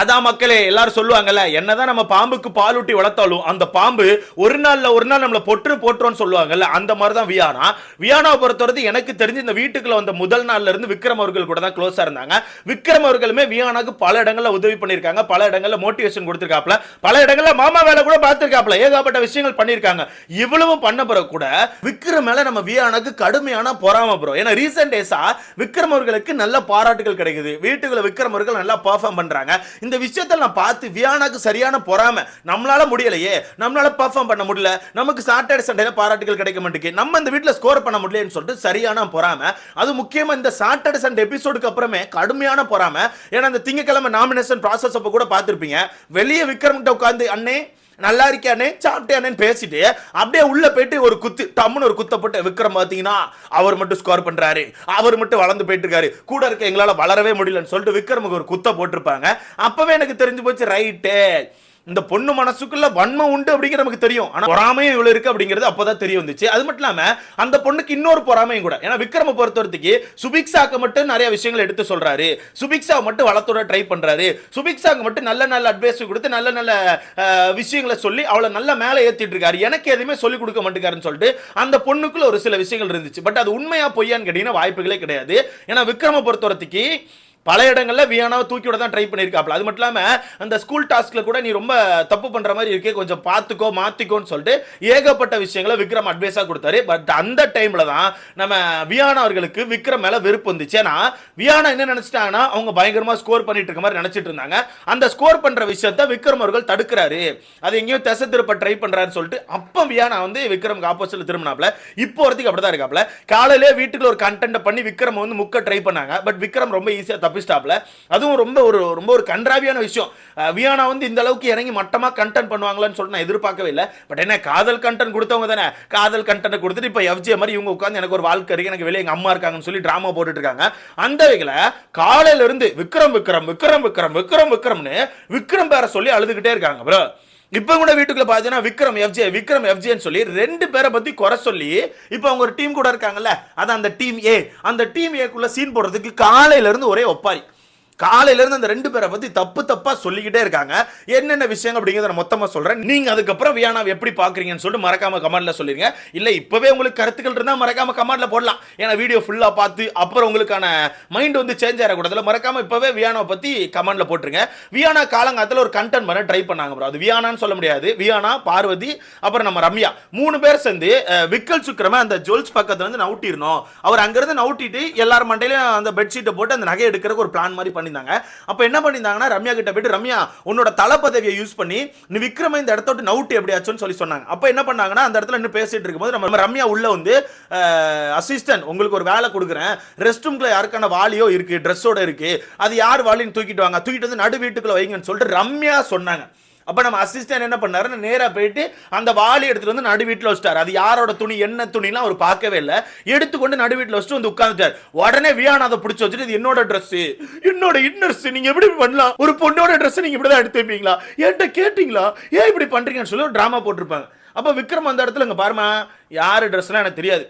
அதான் மக்களே எல்லாரும் சொல்லுவாங்கல்ல என்னதான் நம்ம பாம்புக்கு பாலூட்டி வளர்த்தாலும் அந்த பாம்பு ஒரு நாள்ல ஒரு நாள் நம்மளை பொற்று போட்டுரும்னு சொல்லுவாங்கல்ல அந்த மாதிரி தான் வியானா. வியானாவை பொறுத்தவரை எனக்கு தெரிஞ்சு இந்த வீட்டுக்குள்ள வந்த முதல் நாள்ல இருந்து விக்ரம் அவர்கள் கூட தான் க்ளோஸா இருந்தாங்க. விக்ரம் அவர்களுமே வியானாக்கு பல இடங்கள்ல உதவி பண்ணியிருக்காங்க பல இடங்கள்ல மோட்டிவேஷன் கொடுத்திருக்காப்ல பல இடங்கள்ல மாமா வேலை கூட பார்த்திருக்காப்ல ஏகப்பட்ட விஷயங்கள் பண்ணியிருக்காங்க. இவ்வளவும் பண்ண பிறகு கூட விக்ரம் மேல நம்ம வியானாக்கு கடுமையான பொறாம ப்ரோ ஏன்னா ரீசெண்ட் டேஸா விக்ரம் அவர்களுக்கு நல்ல பாராட்டுகள் கிடைக்குது. வீட்டுக்குள்ள விக்ரம் அவர்கள் நல்லா பெர்ஃபார்ம் பண்றாங்க. இந்த விஷயத்தை நான் பார்த்து வியானாக்கு சரியான பொறாம. நம்மளால முடியலையே. நம்மளால பெர்ஃபார்ம் பண்ண முடியல. நமக்கு சாட்டர்டே சண்டேல பாராட்டுகள் கிடைக்க மாட்டேங்குது. நம்ம இந்த வீட்டில் ஸ்கோர் பண்ண முடியலன்னு சொல்லிட்டு சரியான பொறாம. அது முக்கியமாக இந்த சாட்டர்டே சண்டே எபிசோடுக்கு அப்புறமே கடுமையான பொறாம. ஏன்னா இந்த திங்கக்கிழமை நாமினேஷன் ப்ராசஸ் அப்போ கூட பார்த்துருப்பீங்க. வெளியே விக்ரம் கிட்ட உட்காந்து அண்ணே நல்லா இருக்கியானே? சாப்பிட்டியானேன்னு பேசிட்டு அப்படியே உள்ள போயிட்டு ஒரு குத்து டம்முன்னு ஒரு குத்த போட்டு விக்ரம் பார்த்தீங்கன்னா அவர் மட்டும் ஸ்கோர் பண்றாரு. அவர் மட்டும் வளர்ந்து போயிட்டு இருக்காரு கூட இருக்க எங்களால் வளரவே முடியலன்னு சொல்லிட்டு விக்ரமுக்கு ஒரு குத்த போட்டிருப்பாங்க. அப்பவே எனக்கு தெரிஞ்சு போச்சு ரைட்டு. இந்த பொண்ணு மனசுக்குள்ள வன்மை உண்டு அப்படிங்கிற நமக்கு தெரியும். ஆனா பொறாமையும் இவ்வளவு இருக்கு அப்படிங்கிறது அப்பதான் தெரிய வந்துச்சு. அது மட்டும் இல்லாம அந்த பொண்ணுக்கு இன்னொரு பொறாமையும் கூட. ஏன்னா விக்ரம பொறுத்தவரத்துக்கு சுபிக்ஷாக்கு மட்டும் நிறைய விஷயங்கள் எடுத்து சொல்றாரு. சுபிக்ஸா மட்டும் வளத்தோட ட்ரை பண்றாரு. சுபிக்ஷாக்கு மட்டும் நல்ல நல்ல அட்வைஸ் கொடுத்து நல்ல நல்ல விஷயங்களை சொல்லி அவளை நல்ல மேலே ஏத்திட்டு இருக்காரு. எனக்கு எதுவுமே சொல்லி கொடுக்க மாட்டேங்காருன்னு சொல்லிட்டு அந்த பொண்ணுக்குள்ள ஒரு சில விஷயங்கள் இருந்துச்சு. பட் அது உண்மையா பொய்யான்னு கேட்டீங்கன்னா வாய்ப்புகளே கிடையாது. ஏன்னா விக்ரம பொறுத்தவரத்துக்கு பல இடங்களில் வியானாவை தூக்கி விட தான் ட்ரை பண்ணியிருக்காப்ல அது மட்டும் இல்லாமல் அந்த ஸ்கூல் டாஸ்கில் கூட நீ ரொம்ப தப்பு பண்ணுற மாதிரி இருக்கே கொஞ்சம் பார்த்துக்கோ மாற்றிக்கோன்னு சொல்லிட்டு ஏகப்பட்ட விஷயங்களை விக்ரம் அட்வைஸாக கொடுத்தாரு. பட் அந்த டைமில் தான் நம்ம வியானா அவர்களுக்கு விக்ரம் மேலே வெறுப்பு வந்துச்சு. ஏன்னா வியானா என்ன நினச்சிட்டாங்கன்னா அவங்க பயங்கரமாக ஸ்கோர் பண்ணிட்டு இருக்க மாதிரி நினச்சிட்டு இருந்தாங்க. அந்த ஸ்கோர் பண்ணுற விஷயத்த விக்ரம் அவர்கள் தடுக்கிறாரு. அது எங்கேயும் திசை திருப்ப ட்ரை பண்ணுறாருன்னு சொல்லிட்டு அப்போ வியானா வந்து விக்ரமுக்கு ஆப்போசிட்டில் திரும்பினாப்ல இப்போ வரதுக்கு அப்படி தான் இருக்காப்ல காலையிலே வீட்டுக்குள்ள ஒரு கண்டென்ட் பண்ணி விக்ரம் வந்து முக்க ட்ரை பண்ணாங்க. பட் விக்ரம் ரொம்ப ஈஸியாக தப்பு தப்பிச்சிட்டாப்ல அதுவும் ரொம்ப ஒரு ரொம்ப ஒரு கன்றாவியான விஷயம். வியானா வந்து இந்த அளவுக்கு இறங்கி மட்டமாக கண்டென்ட் பண்ணுவாங்களான்னு சொல்லிட்டு நான் எதிர்பார்க்கவே இல்லை. பட் என்ன காதல் கண்டென்ட் கொடுத்தவங்க தானே? காதல் கண்டென்ட் கொடுத்துட்டு இப்போ எஃப்ஜே மாதிரி இவங்க உட்காந்து எனக்கு ஒரு வாழ்க்கை இருக்கு எனக்கு வெளியே எங்கள் அம்மா இருக்காங்கன்னு சொல்லி ட்ராமா போட்டுட்டு இருக்காங்க. அந்த வகையில் காலையிலேருந்து விக்ரம் விக்ரம் விக்ரம் விக்ரம் விக்ரம் விக்ரம்னு விக்ரம் பேரை சொல்லி அழுதுகிட்டே இருக்காங்க ப்ரோ இப்போ கூட வீட்டுக்குள்ள பார்த்தீங்கன்னா விக்ரம் எஃப்ஜே விக்ரம் எஃப்ஜேன்னு சொல்லி ரெண்டு பேரை பற்றி குறை சொல்லி இப்போ அவங்க ஒரு டீம் கூட இருக்காங்கல்ல அது அந்த டீம் ஏ அந்த டீம் ஏக்குள்ள சீன் போடுறதுக்கு காலையிலேருந்து ஒரே ஒப்பாரி. காலையிலேருந்து அந்த ரெண்டு பேரை பற்றி தப்பு தப்பாக சொல்லிக்கிட்டே இருக்காங்க. என்னென்ன விஷயம் அப்படிங்கிறத நான் மொத்தமாக சொல்கிறேன் நீங்கள் அதுக்கப்புறம் வியானாவை எப்படி பார்க்குறீங்கன்னு சொல்லிட்டு மறக்காம கமெண்ட்டில் சொல்லிடுங்க இல்லை இப்போவே உங்களுக்கு கருத்துக்கள் இருந்தால் மறக்காம கமெண்ட்டில் போடலாம். ஏன்னா வீடியோ ஃபுல்லாக பார்த்து அப்புறம் உங்களுக்கான மைண்ட் வந்து சேஞ்ச் ஆகக்கூடாதுல மறக்காம இப்போவே வியானாவை பற்றி கமெண்ட்டில் போட்டுருங்க. வியானா காலங்காலத்தில் ஒரு கண்டென்ட் பண்ண ட்ரை பண்ணாங்க ப்ரோ அது வியானான்னு சொல்ல முடியாது. வியானா பார்வதி அப்புறம் நம்ம ரம்யா. மூணு பேர் சேர்ந்து விக்கல் சுக்கிரமே அந்த ஜுவல்ஸ் பக்கத்தில் வந்து நவுட்டிடணும். அவர் அங்கேருந்து நவுட்டிட்டு எல்லார் மண்டையிலையும் அந்த பெட்ஷீட்டை போட்டு அந்த நகை எடுக்கிறதுக்கு ஒரு பிளான் மாதிரி பண்ணியிருந்தாங்க. அப்போ என்ன பண்ணியிருந்தாங்கன்னா ரம்யா கிட்ட போயிட்டு ரம்யா உன்னோட தளபதவியை யூஸ் பண்ணி நீ விக்ரம இந்த இடத்த விட்டு நவுட்டி எப்படியாச்சுன்னு சொல்லி சொன்னாங்க. அப்போ என்ன பண்ணாங்கன்னா அந்த இடத்துல இன்னும் பேசிட்டு இருக்கும்போது நம்ம ரம்யா உள்ள வந்து அசிஸ்டன்ட் உங்களுக்கு ஒரு வேலை கொடுக்குறேன். ரெஸ்ட் ரூம்ல யாருக்கான வாலியோ இருக்கு ட்ரெஸ்ஸோட இருக்கு. அது யார் வாலின்னு தூக்கிட்டு வாங்க. தூக்கிட்டு வந்து நடு வீட்டுக்குள்ள வைங்கன்னு சொல்லிட்டு ரம்யா சொன்னாங்க. அப்போ நம்ம அசிஸ்டன்ட் என்ன பண்ணாருன்னு நேராக போயிட்டு அந்த வாளி எடுத்துட்டு வந்து நடு வீட்டில் வச்சிட்டார். அது யாரோட துணி என்ன துணிலாம் அவர் பார்க்கவே இல்லை. எடுத்துக்கொண்டு நடு வீட்டில் வச்சுட்டு வந்து உட்காந்துட்டார் உடனே வியானா அதை பிடிச்சி வச்சுட்டு இது என்னோட ட்ரெஸ்ஸு என்னோட இன்னர்ஸ் நீங்கள் எப்படி பண்ணலாம்? ஒரு பொண்ணோட ட்ரெஸ்ஸை நீங்கள் இப்படி தான் எடுத்து வைப்பீங்களா? என்கிட்ட கேட்டிங்களா? ஏன் இப்படி பண்ணுறீங்கன்னு சொல்லி ஒரு போட்டிருப்பாங்க. அப்போ விக்ரம் அந்த இடத்துல இங்கே பாருமா யார் ட்ரெஸ்லாம் எனக்கு தெரியாது.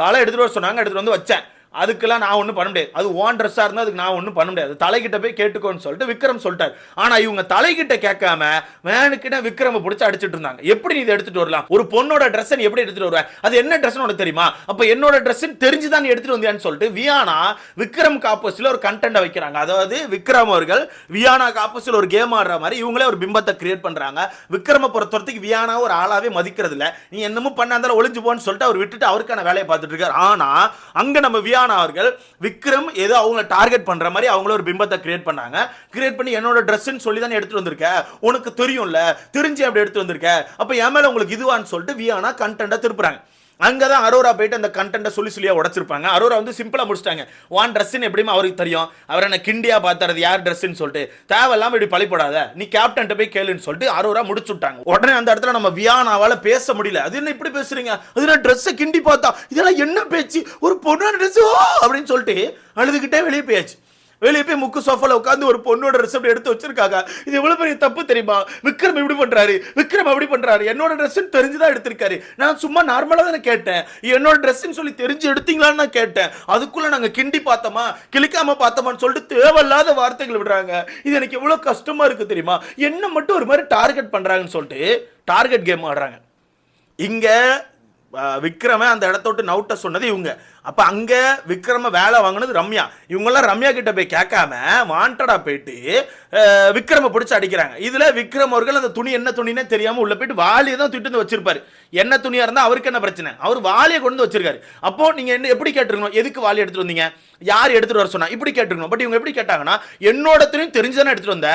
தலை எடுத்துகிட்டு வர சொன்னாங்க எடுத்துகிட்டு வந்து வச்சேன். அதுக்கெல்லாம் நான் ஒன்றும் பண்ண முடியாது. அது ஓன் ட்ரெஸ்ஸாக இருந்தால் அதுக்கு நான் ஒன்றும் பண்ண முடியாது. தலைகிட்ட போய் கேட்டுக்கோன்னு சொல்லிட்டு விக்ரம் சொல்லிட்டார். ஆனால் இவங்க தலைகிட்ட கேட்காம வேனுக்கிட்ட விக்ரமை பிடிச்சி அடிச்சிட்டு இருந்தாங்க. எப்படி நீ இதை எடுத்துட்டு வரலாம்? ஒரு பொண்ணோட ட்ரெஸ் நீ எப்படி எடுத்துட்டு வருவேன் அது என்ன ட்ரெஸ்னு உனக்கு தெரியுமா? அப்போ என்னோட ட்ரெஸ்ஸுன்னு தெரிஞ்சு தான் நீ எடுத்துட்டு வந்தியான்னு சொல்லிட்டு வியானா விக்ரம் ஆப்போசிட்ல ஒரு கண்டென்ட் வைக்கிறாங்க. அதாவது விக்ரம் அவர்கள் வியானாக்கு ஆப்போசிட்ல ஒரு கேம் ஆடுற மாதிரி இவங்களே ஒரு பிம்பத்தை கிரியேட் பண்ணுறாங்க விக்ரமை பொறுத்தவரைக்கும் வியானா ஒரு ஆளாவே மதிக்கிறது இல்லை நீ என்னமோ பண்ண இருந்தாலும் ஒளிஞ்சு போன்னு சொல்லிட்டு அவர் விட்டுட்டு அவருக்கான வேலையை பார்த்துட்டு இருக்காரு. ஆனால் அங்கே நம்ம வியானா அவர்கள் விக்ரம் ஏதோ அவங்கள டார்கெட் பண்ற மாதிரி அவங்கள ஒரு பிம்பத்தை கிரியேட் பண்ணாங்க. கிரியேட் பண்ணி என்னோட ட்ரெஸ்ன்னு சொல்லி தானே எடுத்துட்டு வந்திருக்க? உனக்கு தெரியும்ல? தெரிஞ்சு அப்படி எடுத்து வந்திருக்க? அப்ப என் மேல உங்களுக்கு இதுவான்னு சொல்லிட்டு வியானா கண்டென்ட்டை திருப்புறாங்க. அங்கே தான் அரோரா போயிட்டு அந்த கண்டென்ட்டை சொல்லி சொல்லியாக உடச்சிருப்பாங்க. அரோரா வந்து சிம்பிளாக முடிச்சிட்டாங்க. வான் ட்ரெஸ்ஸுன்னு எப்படியும் அவருக்கு தெரியும்? அவர் என்ன கிண்டியா பார்த்தாரு யார் ட்ரெஸ்ஸுன்னு சொல்லிட்டு. தேவையில்லாமல் இப்படி பழிப்படாத நீ கேப்டன்ட்ட போய் கேளுன்னு சொல்லிட்டு அரோரா முடிச்சு விட்டாங்க. உடனே அந்த இடத்துல நம்ம வியானாவால் பேச முடியல. அது என்ன இப்படி பேசுறீங்க? அது நான் ட்ரெஸ்ஸை கிண்டி பார்த்தா? இதெல்லாம் என்ன பேச்சு? ஒரு பொண்ணான ட்ரெஸ் அப்படின்னு சொல்லிட்டு அழுதுகிட்டே வெளியே போயாச்சு. வெளியே போய் முக்கு சோஃபால உட்காந்து ஒரு பொண்ணோட ட்ரெஸ் அப்படி எடுத்து வச்சிருக்காங்க. இது எவ்வளவு பெரிய தப்பு தெரியுமா? விக்ரம் இப்படி பண்றாரு. விக்ரம் அப்படி பண்றாரு. என்னோட ட்ரெஸ் தெரிஞ்சுதான் எடுத்திருக்காரு. நான் சும்மா நார்மலா தானே கேட்டேன். என்னோட ட்ரெஸ்ன்னு சொல்லி தெரிஞ்சு எடுத்தீங்களான்னு நான் கேட்டேன். அதுக்குள்ள நாங்க கிண்டி பார்த்தோமா? கிளிக்காம பார்த்தோமான்னு சொல்லிட்டு தேவையில்லாத வார்த்தைகள் விடுறாங்க. இது எனக்கு எவ்வளவு கஷ்டமா இருக்கு தெரியுமா? என்ன மட்டும் ஒரு மாதிரி டார்கெட் பண்றாங்கன்னு சொல்லிட்டு டார்கெட் கேம் ஆடுறாங்க. இங்க விக்ரம அந்த இடத்த விட்டு நவுட்ட சொன்னது இவங்க. அப்போ அங்கே விக்ரம வேலை வாங்கினது ரம்யா. இவங்கெல்லாம் ரம்யா கிட்ட போய் கேட்காம வாண்டடாக போயிட்டு விக்ரமை விக்ரம அடிக்கிறாங்க. இதில் விக்ரம் அவர்கள் அந்த துணி என்ன துணினே தெரியாமல் உள்ளே போயிட்டு வாலியை தான் திட்டு வந்து வச்சிருப்பாரு. என்ன துணியாக இருந்தால் அவருக்கு என்ன பிரச்சனை? அவர் வாலியை கொண்டு வந்து வச்சிருக்காரு. அப்போ நீங்கள் என்ன எப்படி கேட்டுருக்கணும்? எதுக்கு வாலி எடுத்துகிட்டு வந்தீங்க? யார் எடுத்துகிட்டு வர சொன்னா? இப்படி கேட்டுருக்கணும். பட் இவங்க எப்படி கேட்டாங்கன்னா என்னோட துணியும் தெரிஞ்சுதானே எடுத்துகிட்டு வந்த.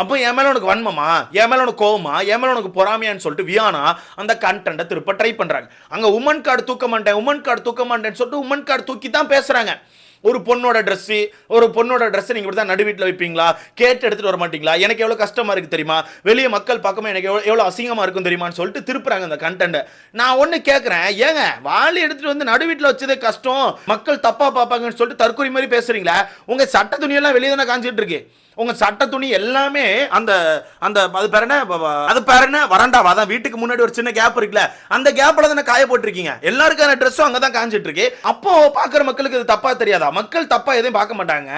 அப்போ என் மேலே உனக்கு வன்மமா? என் மேலே உனக்கு கோவமா? என் மேலே உனக்கு பொறாமையான்னு சொல்லிட்டு வியானா அந்த கண்டென்ட்டை திருப்ப ட்ரை பண்ணுறாங்க அங்கே உமன் கார்டு தூக்க மாட்டேன் உமன் கார்டு தூக்க மாட்டேன்னு சொல்லிட்டு உமன் கார்டு தூக்கி தான் பேசுகிறாங்க ஒரு பொண்ணோட ட்ரெஸ்ஸு ஒரு பொண்ணோட ட்ரெஸ் நீங்கள் இப்படி தான் நடு வீட்டில் வைப்பீங்களா? கேட்டு எடுத்துகிட்டு வர மாட்டீங்களா? எனக்கு எவ்வளோ கஷ்டமாக இருக்குது தெரியுமா? வெளியே மக்கள் பக்கமே எனக்கு எவ்வளோ எவ்வளோ அசிங்கமாக இருக்கும் தெரியுமான்னு சொல்லிட்டு திருப்புறாங்க அந்த கண்டென்ட்டை நான் ஒன்று கேட்குறேன் ஏங்க வாளி எடுத்துகிட்டு வந்து நடு வீட்டில் வச்சதே கஷ்டம். மக்கள் தப்பாக பார்ப்பாங்கன்னு சொல்லிட்டு தற்கொலை மாதிரி பேசுகிறீங்களா உங்கள் சட்ட துணியெல்லாம் வெளியே தானே காஞ்சிட்டு இருக்கு. உங்க சட்ட துணி எல்லாமே அந்த அந்த அது பேர் என்ன? அது பேர் என்ன? வராண்டாவா அதான் வீட்டுக்கு முன்னாடி ஒரு சின்ன கேப் இருக்குல்ல. அந்த கேப்ல தானே காய போட்டிருக்கீங்க. எல்லாருக்கான ட்ரெஸ்ஸும் அங்க தான் காஞ்சிட்டு இருக்கு அப்போ பாக்குற மக்களுக்கு இது தப்பா தெரியாதா? மக்கள் தப்பா எதையும் பார்க்க மாட்டாங்க.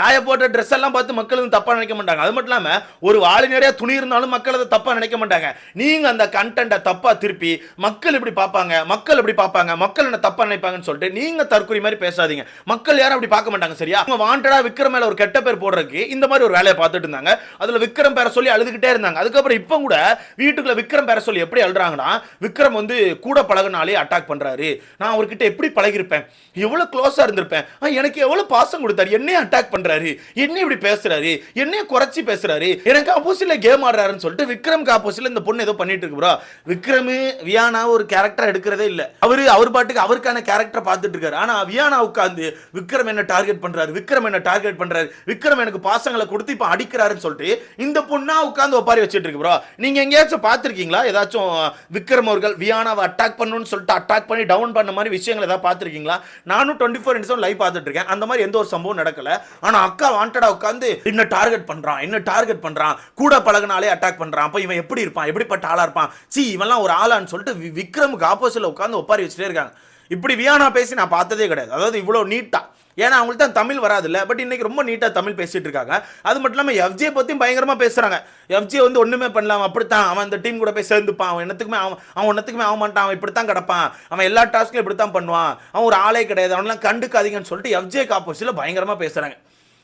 காய போட்ட ட்ரெஸ் எல்லாம் பார்த்து மக்கள் வந்து தப்பா நினைக்க மாட்டாங்க. அது மட்டும் இல்லாம ஒரு வாளி நிறைய துணி இருந்தாலும் மக்கள் அதை தப்பா நினைக்க மாட்டாங்க. நீங்க அந்த கண்டென்ட்டை தப்பா திருப்பி மக்கள் இப்படி பார்ப்பாங்க மக்கள் இப்படி பார்ப்பாங்க மக்கள் என்ன தப்பா நினைப்பாங்கன்னு சொல்லிட்டு நீங்க தற்கொலை மாதிரி பேசாதீங்க. மக்கள் யாரும் அப்படி பார்க்க மாட்டாங்க சரியா? அவங்க வாண்டடா விக்கிற மேல ஒரு கெட்ட பேர் போடுறதுக்கு இந்த மாதிரி ஒரு வேலையை பார்த்துட்டு இருந்தாங்க. அதில் விக்ரம் பேர சொல்லி அழுதுகிட்டே இருந்தாங்க. அதுக்கப்புறம் இப்போ கூட வீட்டுக்குள்ள விக்ரம் பேர சொல்லி எப்படி அழுறாங்கன்னா விக்ரம் வந்து கூட பழகினாலே அட்டாக் பண்ணுறாரு நான் அவர்கிட்ட எப்படி பழகிருப்பேன் எவ்வளோ க்ளோஸாக இருந்திருப்பேன்? எனக்கு எவ்வளோ பாசம் கொடுத்தாரு? என்னையே அட்டாக் பண்ணுறாரு என்ன இப்படி பேசுறாரு? என்னையே குறைச்சி பேசுறாரு? எனக்கு ஆப்போசிட்ல கேம் ஆடுறாருன்னு சொல்லிட்டு விக்ரம்க்கு ஆப்போசிட்ல இந்த பொண்ணு ஏதோ பண்ணிட்டு இருக்கு ப்ரோ விக்ரம் வியானா ஒரு கேரக்டர் எடுக்கிறதே இல்லை. அவர் அவர் பாட்டுக்கு அவருக்கான கேரக்டர் பார்த்துட்டு இருக்காரு. ஆனால் வியானா உட்காந்து விக்ரம் என்ன டார்கெட் பண்ணுறாரு விக்ரம் என்ன டார்கெட் பண்ணுறாரு விக்ரம் எனக்கு பாசங்களை கொடுத்து இப்போ அடிக்கிறாருன்னு சொல்லிட்டு இந்த பொண்ணா உட்காந்து ஒப்பாரி வச்சுட்டு இருக்கு ப்ரோ நீங்க எங்கேயாச்சும் பார்த்துருக்கீங்களா? ஏதாச்சும் விக்ரம் அவர்கள் வியானாவை அட்டாக் பண்ணணும்னு சொல்லிட்டு அட்டாக் பண்ணி டவுன் பண்ண மாதிரி விஷயங்கள் ஏதாவது பார்த்துருக்கீங்களா? நானும் டுவெண்ட்டி ஃபோர் இன்ட்ஸும் லைவ் பார்த்துட்டு இருக்கேன். அந்த மாதிரி எந்த ஒரு சம்பவம் நடக்கல. ஆனால் அக்கா வாண்டடா உட்காந்து என்ன டார்கெட் பண்றான் என்ன டார்கெட் பண்றான் கூட பழகுனாலே அட்டாக் பண்றான். அப்ப இவன் எப்படி இருப்பான் எப்படிப்பட்ட ஆளா இருப்பான்? சி இவன்லாம் ஒரு ஆளான்னு சொல்லிட்டு வி- விக்ரமுக்கு ஆப்போசிட்ல உட்காந்து ஒப்பாரி வச்சுட்டே இருக்காங்க. இப்படி வியானா பேசி நான் பார்த்ததே கிடையாது. அதாவது இவ்வளோ நீட்டாக ஏன்னா அவங்களுக்கு தான் தமிழ் வராதுல்ல. பட் இன்னைக்கு ரொம்ப நீட்டாக தமிழ் பேசிட்டு இருக்காங்க. அது மட்டும் இல்லாமல் எஃப்ஜே பற்றியும் பயங்கரமாக பேசுகிறாங்க எஃப்ஜே வந்து ஒன்றுமே பண்ணலாம் அப்படித்தான் அவன் இந்த டீம் கூட போய் சேர்ந்துப்பான். அவன் என்னத்துக்குமே அவன் அவன் ஒன்னத்துக்குமே ஆக மாட்டான் அவன் இப்படி தான் கிடப்பான். அவன் எல்லா டாஸ்க்கும் இப்படி தான் பண்ணுவான். அவன் ஒரு ஆளே கிடையாது. அவனெல்லாம் கண்டுக்காதீங்கன்னு சொல்லிட்டு எஃப்ஜே ஆப்போசிட்ல பயங்கரமாக பேசுகிறாங்க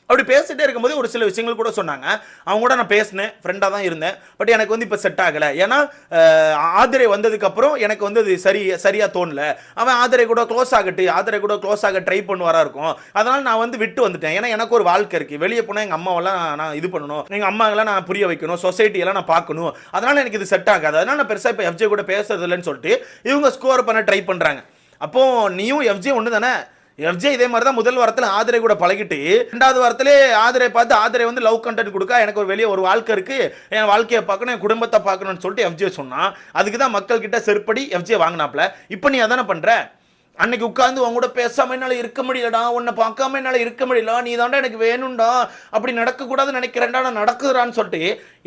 அப்படி பேசிட்டே இருக்கும்போது ஒரு சில விஷயங்கள் கூட சொன்னாங்க. அவங்க கூட நான் பேசினேன் ஃப்ரெண்டாக தான் இருந்தேன். பட் எனக்கு வந்து இப்போ செட் ஆகலை. ஏன்னா ஆதிரை வந்ததுக்கப்புறம் எனக்கு வந்து அது சரி சரியாக தோணல. அவன் ஆதிரை கூட க்ளோஸ் ஆகட்டு ஆதிரை கூட க்ளோஸ் ஆக ட்ரை பண்ணுவாரா இருக்கும். அதனால் நான் வந்து விட்டு வந்துட்டேன். ஏன்னா எனக்கு ஒரு வாழ்க்கை இருக்குது வெளியே போனால் எங்கள் அம்மாவெல்லாம் நான் இது பண்ணணும். எங்கள் அம்மாவெல்லாம் நான் புரிய வைக்கணும். சொசைட்டியெல்லாம் நான் பார்க்கணும். அதனால் எனக்கு இது செட் ஆகாது. அதனால் நான் பெருசாக இப்போ எஃப்ஜே கூட பேசுறது இல்லைன்னு சொல்லிட்டு இவங்க ஸ்கோர் பண்ண ட்ரை பண்ணுறாங்க அப்போது நீயும் எஃப்ஜே ஒன்று தானே எஃப்ஜே இதே மாதிரி தான் முதல் வாரத்தில் ஆதிரை கூட பழகிட்டு ரெண்டாவது வாரத்திலே ஆதிரை பார்த்து ஆதிரை வந்து லவ் கண்டென்ட் கொடுக்க எனக்கு ஒரு வெளியே ஒரு வாழ்க்கை இருக்கு என் வாழ்க்கையை பார்க்கணும் என் குடும்பத்தை பார்க்கணும்னு சொல்லிட்டு எஃப்ஜே சொன்னான் அதுக்கு தான் மக்கள் கிட்ட செருப்படி எஃப்ஜே வாங்கினாப்ல. இப்போ நீ அதானே பண்ற? அன்னைக்கு உட்காந்து உன் கூட பேசாம என்னால இருக்க முடியலடா உன்னை பார்க்காம என்னால இருக்க முடியல நீ தாண்டா எனக்கு வேணும்டா அப்படி நடக்கக்கூடாதுன்னு நினைக்கிறேன்டா நான் நடக்குதுடான்னு சொல்லிட்டு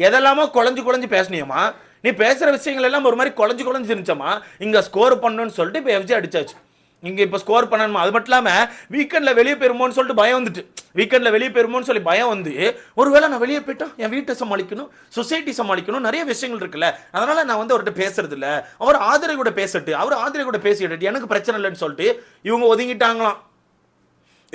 எதெல்லாமோ குழஞ்சு குழஞ்சு பேசுனியம்மா. நீ பேசுற விஷயங்கள் எல்லாம் ஒரு மாதிரி குழஞ்சு குழஞ்சு இருந்துச்சம்மா. இங்க ஸ்கோர் பண்ணுன்னு சொல்லிட்டு இப்போ எஃப்ஜே அடிச்சாச்சு. நீங்கள் இப்போ ஸ்கோர் பண்ணணுமா? அது மட்டும் இல்லாமல் வீக்கெண்டில் வெளியே போயிருமோன்னு சொல்லிட்டு பயம் வந்துட்டு. வீக்கெண்டில் வெளியே போயிருமோன்னு சொல்லி பயம் வந்து ஒருவேளை நான் வெளியே போயிட்டோம் என் வீட்டை சமாளிக்கணும் சொசைட்டி சமாளிக்கணும் நிறைய விஷயங்கள் இருக்குல்ல. அதனால் நான் வந்து அவர்கிட்ட பேசுறது இல்லை அவர் ஆதரவு கூட பேசட்டு அவர் ஆதரவு கூட பேசிட்டு எனக்கு பிரச்சனை இல்லைன்னு சொல்லிட்டு இவங்க ஒதுங்கிட்டாங்களாம்.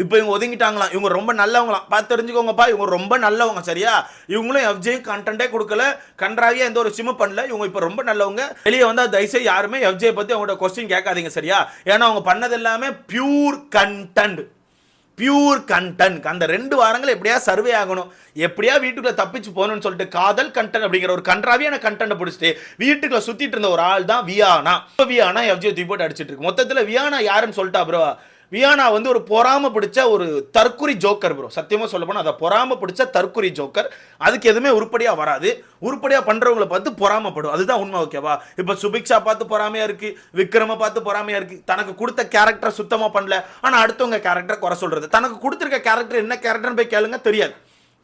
இப்போ இவங்க ஒதுங்கிட்டாங்களாம். இவங்க ரொம்ப நல்லவங்களாம். பார்த்து தெரிஞ்சுக்கோங்கப்பா இவங்க ரொம்ப நல்லவங்க சரியா? இவங்களும் எஃப்ஜே கண்டென்ட்டே கொடுக்கல. கன்றாவியாக எந்த ஒரு விஷயமும் பண்ணல. இவங்க இப்போ ரொம்ப நல்லவங்க. வெளியே வந்தால் தயவுசெய்து யாருமே எஃப்ஜே பற்றி அவங்களோட கொஸ்டின் கேட்காதீங்க சரியா? ஏன்னா அவங்க பண்ணது எல்லாமே பியூர் கண்டென்ட் பியூர் கண்டென்ட் அந்த ரெண்டு வாரங்கள் எப்படியா சர்வே ஆகணும். எப்படியா வீட்டுக்குள்ள தப்பிச்சு போகணும்னு சொல்லிட்டு காதல் கண்டென்ட் அப்படிங்கிற ஒரு கன்றாவியான கண்டென்ட் பிடிச்சிட்டு வீட்டுக்குள்ள சுத்திட்டு இருந்த ஒரு ஆள் தான் வியானா இப்போ வியானா எஃப்ஜே தூக்கி போட்டு அடிச்சிட்டு இருக்கு. மொத்தத்தில் வியானா யாருன்னு சொல்லிட்டா ப்ரோ வியானா வந்து ஒரு பொறாம பிடிச்ச ஒரு தற்குறி ஜோக்கர் ப்ரோ சத்தியமாக சொல்ல போனால் அதை பொறாம பிடிச்ச தற்குறி ஜோக்கர். அதுக்கு எதுவுமே உருப்படியாக வராது. உருப்படியாக பண்ணுறவங்களை பார்த்து பொறாமப்படும் அதுதான் உண்மை ஓகேவா இப்போ சுபிக்ஷா பார்த்து பொறாமையாக இருக்குது விக்ரமை பார்த்து பொறாமையாக இருக்குது தனக்கு கொடுத்த கேரக்டர் சுத்தமாக பண்ணல. ஆனால் அடுத்தவங்க கேரக்டரை குறை சொல்கிறது தனக்கு கொடுத்துருக்க கேரக்டர் என்ன கேரக்டர்னு போய் கேளுங்க தெரியாது.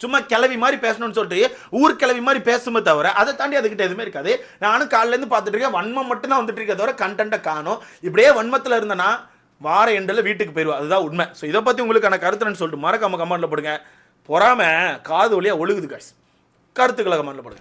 சும்மா கிளவி மாதிரி பேசணும்னு சொல்லிட்டு ஊர் கிளவி மாதிரி பேசுமே தவிர அதை தாண்டி அதுக்கிட்ட எதுவுமே இருக்காது. நானும் காலிலேருந்து பார்த்துட்டு இருக்கேன். வன்மம் மட்டும் தான் வந்துட்டு இருக்க தவிர கண்டென்ட்டை காணும். இப்படியே வன்மத்தில் இருந்தேன்னா வார எண்டில் வீட்டுக்கு போயிடுவா அதுதான் உண்மை. ஸோ இதை பற்றி உங்களுக்கான கருத்துன்னு சொல்லிட்டு மறக்காம கமெண்ட்டில் போடுங்க. பொறாமல் காது வழியாக ஒழுகுது காய்ஸ் கருத்துக்களை கமெண்ட்டில் போடுங்க.